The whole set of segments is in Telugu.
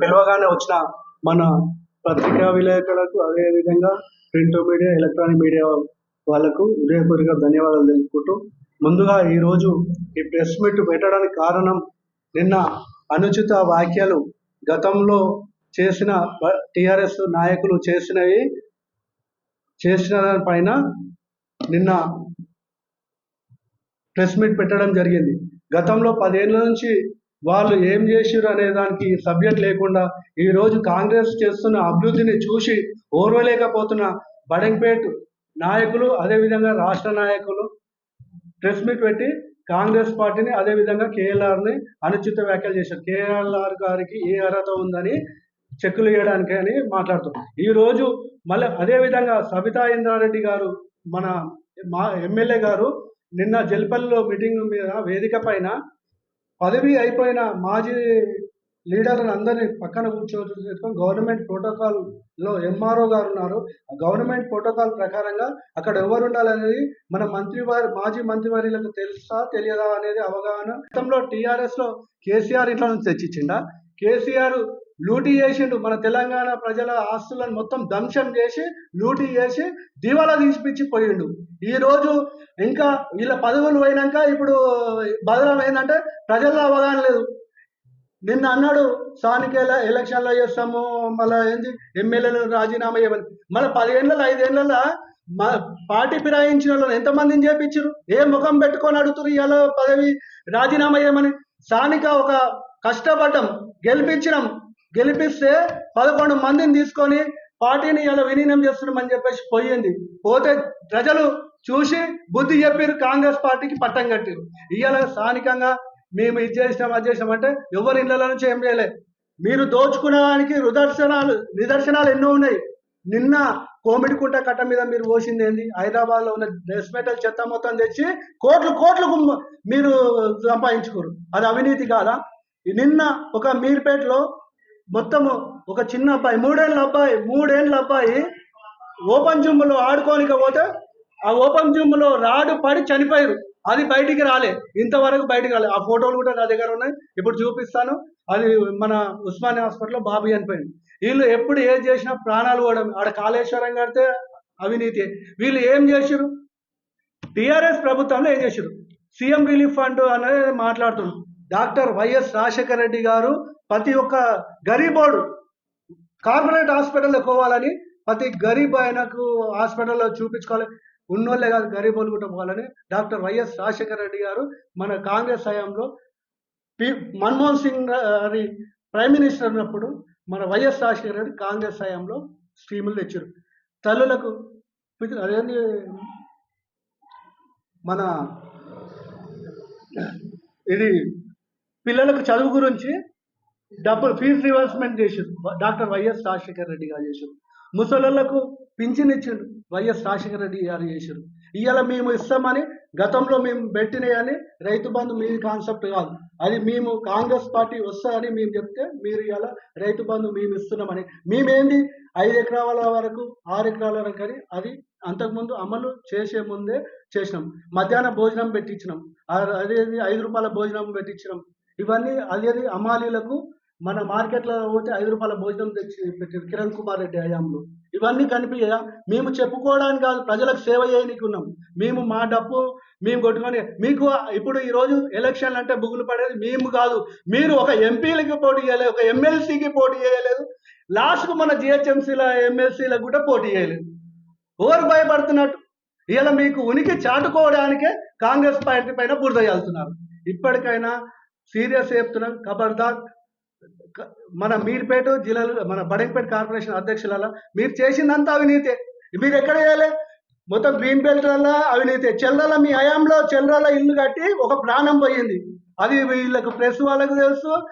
పిలవగానే వచ్చిన మన పత్రికా విలేకరులకు అదే విధంగా ప్రింట్ మీడియా ఎలక్ట్రానిక్ మీడియా వాళ్ళకు హృదయపూర్వక ధన్యవాదాలు తెలుపుకుంటూ ముందుగా ఈరోజు ఈ ప్రెస్ మీట్ పెట్టడానికి కారణం నిన్న అనుచిత వ్యాఖ్యలు గతంలో చేసిన టిఆర్ఎస్ నాయకులు చేసినవి చేసిన పైన నిన్న ప్రెస్ మీట్ పెట్టడం జరిగింది. గతంలో పదేళ్ళ నుంచి వాళ్ళు ఏం చేసిర్రు అనే దానికి సబ్జెక్ట్ లేకుండా ఈరోజు కాంగ్రెస్ చేస్తున్న అభివృద్ధిని చూసి ఓర్వలేకపోతున్న బడంపేట్ నాయకులు అదేవిధంగా రాష్ట్ర నాయకులు ప్రెస్ మీట్ పెట్టి కాంగ్రెస్ పార్టీని అదేవిధంగా కేఎల్ఆర్ని అనుచిత వ్యాఖ్యలు చేశారు. కేఎల్ఆర్ గారికి ఏ అర్హత ఉందని చెక్కులు వేయడానికి అని మాట్లాడుతున్నారు. ఈరోజు మళ్ళీ అదేవిధంగా సబితా ఇంద్రారెడ్డి గారు మన మా ఎమ్మెల్యే గారు నిన్న జల్పల్లిలో మీటింగ్ మీద వేదిక పైన పదవి అయిపోయిన మాజీ లీడర్లను అందరినీ పక్కన కూర్చోబెట్టుకొని గవర్నమెంట్ ప్రోటోకాల్లో ఎంఆర్ఓ గారు ఉన్నారు. ఆ గవర్నమెంట్ ప్రోటోకాల్ ప్రకారంగా అక్కడ ఎవరు ఉండాలనేది మన మంత్రి వారి మాజీ మంత్రి వారిలకు తెలుసా తెలియదా అనేది అవగాహన. గతంలో టీఆర్ఎస్లో కేసీఆర్ ఇంట్లో నుంచి తెచ్చిచ్చిండా? కేసీఆర్ లూటీ చేసిండు. మన తెలంగాణ ప్రజల ఆస్తులను మొత్తం ధ్వంసం చేసి లూటీ చేసి దివాలా తీసిపిచ్చి పోయిండు. ఈ రోజు ఇంకా వీళ్ళ పదవులు పోయినాక ఇప్పుడు బదలం ఏంటంటే ప్రజల్లో అవగాహన లేదు. నిన్న అన్నాడు స్థానిక ఎలక్షన్లో చేస్తాము మళ్ళీ ఏంది ఎమ్మెల్యేలు రాజీనామా చేయమని. మళ్ళీ పదిహేనులలో ఐదేళ్ళలో మా పార్టీ ఫిరాయించిన వాళ్ళు ఎంతమందిని చేపించారు ఏ ముఖం పెట్టుకొని అడుగుతున్నారు ఇవాళ పదవి రాజీనామా చేయమని? స్థానిక ఒక కష్టపడ్డం గెలిపించినాం. గెలిపిస్తే పదకొండు మందిని తీసుకొని పార్టీని ఇలా విలీనం చేస్తున్నామని చెప్పేసి పోయింది. పోతే ప్రజలు చూసి బుద్ధి చెప్పారు కాంగ్రెస్ పార్టీకి పట్టం కట్టారు ఇవాళ స్థానికంగా మేము ఇది చేసినాం అది చేసినాం అంటే ఎవరి ఇళ్ళ నుంచి ఏం చేయలే. మీరు దోచుకునేదానికి నిదర్శనాలు నిదర్శనాలు ఎన్నో ఉన్నాయి. నిన్న కోమిడికుంట కట్ట మీద మీరు పోసింది ఏంది? హైదరాబాద్లో ఉన్న డ్రెస్ మెటల్ చెత్త మొత్తం తెచ్చి కోట్లు కోట్లు మీరు సంపాదించుకోరు అది అవినీతి కాదా? నిన్న ఒక మీర్పేటలో మొత్తము ఒక చిన్న అబ్బాయి మూడేళ్ళ అబ్బాయి మూడేళ్ళ అబ్బాయి ఓపెన్ జుమ్లో ఆడుకోనిక పోతే ఆ ఓపెన్ జుమ్లో రాడు పడి చనిపోయారు. అది బయటికి రాలే. ఇంతవరకు బయటికి రాలే. ఆ ఫోటోలు కూడా నా దగ్గర ఉన్నాయి. ఇప్పుడు చూపిస్తాను. అది మన ఉస్మానియా హాస్పిటల్లో బాబు చనిపోయింది. వీళ్ళు ఎప్పుడు ఏం చేసినా ప్రాణాలు పోవడం ఆడ కాళేశ్వరం కడితే అవినీతి. వీళ్ళు ఏం చేసిరు టిఆర్ఎస్ ప్రభుత్వంలో ఏం చేసిరు సీఎం రిలీఫ్ ఫండ్ అనేది మాట్లాడుతున్నారు. డాక్టర్ వైఎస్ రాజశేఖర రెడ్డి గారు ప్రతి ఒక్క గరీబోడు కార్పొరేట్ హాస్పిటల్లో పోవాలని ప్రతి గరీబ్ ఆయనకు హాస్పిటల్లో చూపించుకోవాలి. ఉన్నోళ్ళే కాదు గరీబోళ్ళు కూడా పోవాలని డాక్టర్ వైఎస్ రాజశేఖర రెడ్డి గారు మన కాంగ్రెస్ హయాంలో పి మన్మోహన్ సింగ్ గారి ప్రైమ్ మినిస్టర్ ఉన్నప్పుడు మన వైఎస్ రాజశేఖర రెడ్డి కాంగ్రెస్ హయాంలో స్కీములు తెచ్చారు. తల్లులకు అదేంటి మన ఇది పిల్లలకు చదువు గురించి డబ్బులు ఫీజు రివర్స్మెంట్ చేసిండు డాక్టర్ వైఎస్ రాజశేఖర రెడ్డి గారు చేశారు ముసలోళ్ళకు పింఛన్ ఇచ్చిండు వైఎస్ రాజశేఖర రెడ్డి గారు చేసిండు ఇవాళ మేము ఇస్తామని గతంలో మేము పెట్టినాయని రైతు బంధు మీ కాన్సెప్ట్ కాదు. అది మేము కాంగ్రెస్ పార్టీ వస్తుందని మేము చెప్తే మీరు ఇవాళ రైతు బంధు మేము ఇస్తున్నామని. మేమేంది? ఐదు ఎకరాల వరకు ఆరు ఎకరాల వరకు అని అది అంతకుముందు అమలు చేసే ముందే చేసినాం. మధ్యాహ్న భోజనం పెట్టించినాం. అదే అదేది? ఐదు రూపాయల భోజనం పెట్టించినాం. ఇవన్నీ అదేది అమాలీలకు మన మార్కెట్లో పోతే ఐదు రూపాయల భోజనం తెచ్చి పెట్టారు కిరణ్ కుమార్ రెడ్డి హయాంలో. ఇవన్నీ కనిపించా మేము చెప్పుకోవడానికి కాదు ప్రజలకు సేవ చేయడానికి మేము మా డబ్బు మేము కొట్టుకొని మీకు ఇప్పుడు ఈరోజు రోజు ఎలక్షన్లు అంటే బుగులు పడేది మేము కాదు. మీరు ఒక ఎంపీలకి పోటీ చేయలేదు ఒక ఎమ్మెల్సీకి పోటీ చేయలేదు. లాస్ట్కు మన జిహెచ్ఎంసీల ఎమ్మెల్సీలకు కూడా పోటీ చేయలేదు. ఎవరు భయపడుతున్నట్టు? ఇలా మీకు ఉనికి చాటుకోవడానికే కాంగ్రెస్ పార్టీ పైన బురద చల్లుతున్నారు ఇప్పటికైనా సీరియస్ చెప్తున్నాం. ఖబర్దార్ మన మీర్పేట జిల్లాలో మన బడంపేట కార్పొరేషన్ అధ్యక్షుల మీరు చేసిందంతా అవినీతే. మీరు ఎక్కడ చేయాలి? మొత్తం గ్రీన్ బెల్ట్లలో వల్ల అవినీతి. చెల్లల మీ హయాంలో చెల్లల ఇల్లు కట్టి ఒక ప్రాణం పోయింది. అది వీళ్ళకు ప్రెస్ వాళ్ళకు తెలుసు.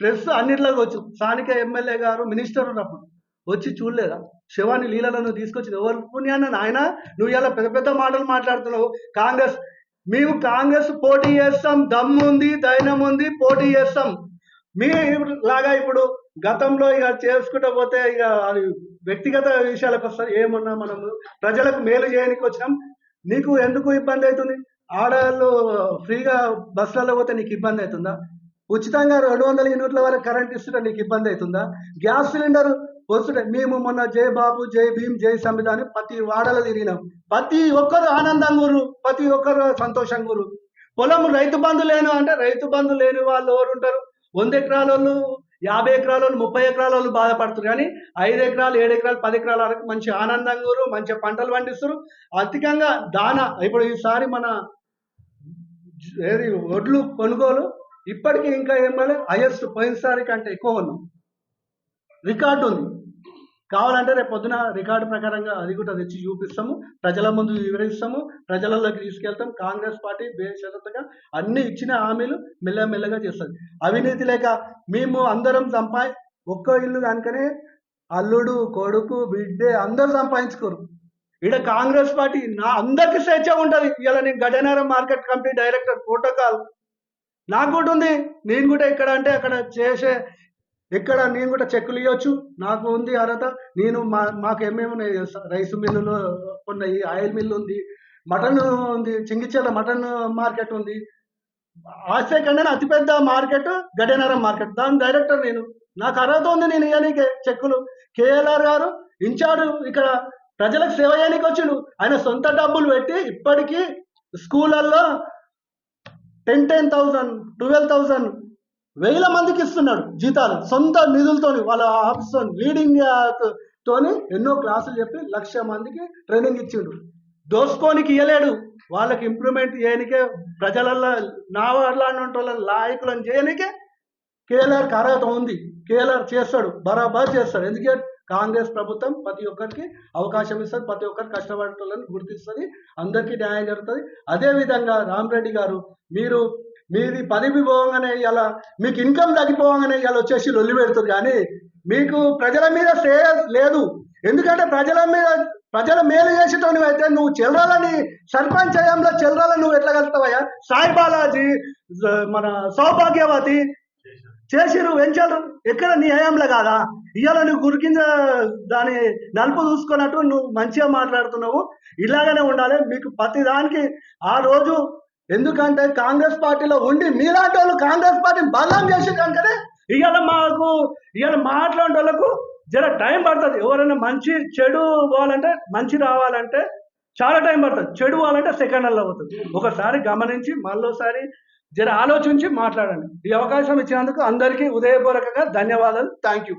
ప్రెస్ అన్నిట్లోకి వచ్చు. స్థానిక ఎమ్మెల్యే గారు మినిస్టర్ ఉన్నప్పుడు వచ్చి చూడలేదా? శివాని లీలలను తీసుకొచ్చి ఎవరు? పుణ్యాన్న నాయన? నువ్వు ఇలా పెద్ద పెద్ద మాటలు మాట్లాడుతున్నావు. కాంగ్రెస్ మేము కాంగ్రెస్ పోటీ చేస్తాం దమ్ము ఉంది దైనం ఉంది పోటీ చేస్తాం. మీ లాగా ఇప్పుడు గతంలో ఇక చేసుకుంటూ పోతే ఇక అది వ్యక్తిగత విషయాలకు వస్తారు ఏమన్నా మనం ప్రజలకు మేలు చేయడానికి వచ్చినాం. నీకు ఎందుకు ఇబ్బంది అవుతుంది? ఆడవాళ్ళు ఫ్రీగా బస్సులలో పోతే నీకు ఇబ్బంది అవుతుందా? ఉచితంగా రెండు వందల యూనిట్ల వరకు కరెంట్ ఇస్తుంటే నీకు ఇబ్బంది అవుతుందా? గ్యాస్ సిలిండర్ వస్తుంటే మేము మొన్న జై బాబు జై భీమ్ జై సంవిధాని ప్రతి వాడలో తిరిగినాం. ప్రతి ఒక్కరు ఆనందంగా ఊరు ప్రతి ఒక్కరు సంతోషంగా గురు పొలం రైతు బంధు లేను అంటే రైతు బంధు లేని వాళ్ళు ఎవరు ఉంటారు? వంద ఎకరాల వాళ్ళు యాభై ఎకరాల వాళ్ళు ముప్పై ఎకరాల వాళ్ళు బాధపడుతున్నారు. కానీ ఐదు ఎకరాలు ఏడు ఎకరాలు పది ఎకరాల వరకు మంచి ఆనందంగా ఊరు మంచి పంటలు పండిస్తారు అధికంగా దాన ఇప్పుడు ఈసారి మన ఏది వడ్లు కొనుగోలు ఇప్పటికీ ఇంకా ఏమో హైయెస్ట్ పోయినసారి కంటే ఎక్కువ ఉన్నాం రికార్డు ఉంది. కావాలంటే రేపు పొద్దున రికార్డు ప్రకారంగా అది కూడా తెచ్చి చూపిస్తాము. ప్రజల ముందు వివరిస్తాము. ప్రజలలోకి తీసుకెళ్తాం. కాంగ్రెస్ పార్టీ బేషరతుగా అన్ని ఇచ్చిన హామీలు మెల్లమెల్లగా చేస్తుంది. అవినీతి లేక మేము అందరం సంపాది ఒక్క ఇల్లు కనుకనే అల్లుడు కొడుకు బిడ్డే అందరు సంపాదించుకోరు. ఇక్కడ కాంగ్రెస్ పార్టీ నా అందరికీ స్వేచ్ఛ ఉంటుంది. ఇవాళ నేను Gajanagaram market committee director protocol నాకు కూడా ఉంది. నేను కూడా ఇక్కడ అంటే అక్కడ చేసే ఎక్కడ నేను కూడా చెక్కులు ఇవ్వచ్చు నాకు ఉంది అర్హత. నేను మా మాకు ఏమేమి ఉన్నాయి రైస్ మిల్లులు ఉన్నాయి ఆయిల్ మిల్లు ఉంది మటన్ ఉంది చింగిచేల మటన్ మార్కెట్ ఉంది. ఆసియా కంటే అతిపెద్ద మార్కెట్ గడియనగరం మార్కెట్. దాని డైరెక్టర్ నేను. నాకు అర్హత ఉంది నేను ఇవ్వనీకే చెక్కులు. కేఎల్ఆర్ గారు ఇన్ఛార్జ్ ఇక్కడ ప్రజలకు సేవ చేయడానికి వచ్చిండు. ఆయన సొంత డబ్బులు పెట్టి ఇప్పటికీ స్కూళ్ళల్లో ten ten thousand twelve thousand వేల మందికి ఇస్తున్నాడు జీతాలు సొంత నిధులతోని వాళ్ళ ఆఫీస్ లీడింగ్ తోని ఎన్నో క్లాసులు చెప్పి లక్ష మందికి ట్రైనింగ్ ఇచ్చిండు. దోసుకోనికి ఇవ్వలేడు వాళ్ళకి ఇంప్రూవ్మెంట్ చేయనికే ప్రజలల్లో నా వాళ్ళ లాయకులను చేయనికే కేఎల్ఆర్ అర్హత ఉంది. కేఎల్ఆర్ చేస్తాడు బరాబర్ చేస్తాడు. ఎందుకంటే కాంగ్రెస్ ప్రభుత్వం ప్రతి ఒక్కరికి అవకాశం ఇస్తుంది ప్రతి ఒక్కరికి కష్టపడేటోళ్ళని గుర్తిస్తుంది అందరికీ న్యాయం జరుగుతుంది. అదేవిధంగా రామరెడ్డి గారు మీరు మీది పదవి పోగానే ఇలా మీకు ఇన్కమ్ తగ్గిపోగానే ఇలా వచ్చేసి లొల్లి పెడుతుంది. కానీ మీకు ప్రజల మీద శ్రేయస్ లేదు. ఎందుకంటే ప్రజల మీద ప్రజల మేలు చేసేటోని అయితే నువ్వు చిల్లరాలని సర్పంచ్ హయాంలో చిల్లరాలని నువ్వు ఎట్లా కలుస్తావయ్యా? సాయి బాలాజీ మన సౌభాగ్యవతి చేసిరు వెంచారు ఎక్కడ నీ హయాంలో కాదా? ఇవాళ నువ్వు గురికింద దాని నలుపు చూసుకున్నట్టు నువ్వు మంచిగా మాట్లాడుతున్నావు. ఇలాగనే ఉండాలి. మీకు ప్రతి దానికి ఆ రోజు ఎందుకంటే కాంగ్రెస్ పార్టీలో ఉండి మీలాంటి వాళ్ళు కాంగ్రెస్ పార్టీని బలం చేసేటంటే ఇవాళ మాకు ఇవాళ మాట్లాడే వాళ్ళకు జర టైం పడుతుంది. ఎవరైనా మంచి చెడు పోవాలంటే మంచి రావాలంటే చాలా టైం పడుతుంది. చెడు పోవాలంటే సెకండ్లలో అవుతుంది ఒకసారి గమనించి మళ్ళీసారి జర ఆలోచించి మాట్లాడండి. ఈ అవకాశం ఇచ్చినందుకు అందరికీ ఉదయపూర్వకంగా ధన్యవాదాలు. Thank you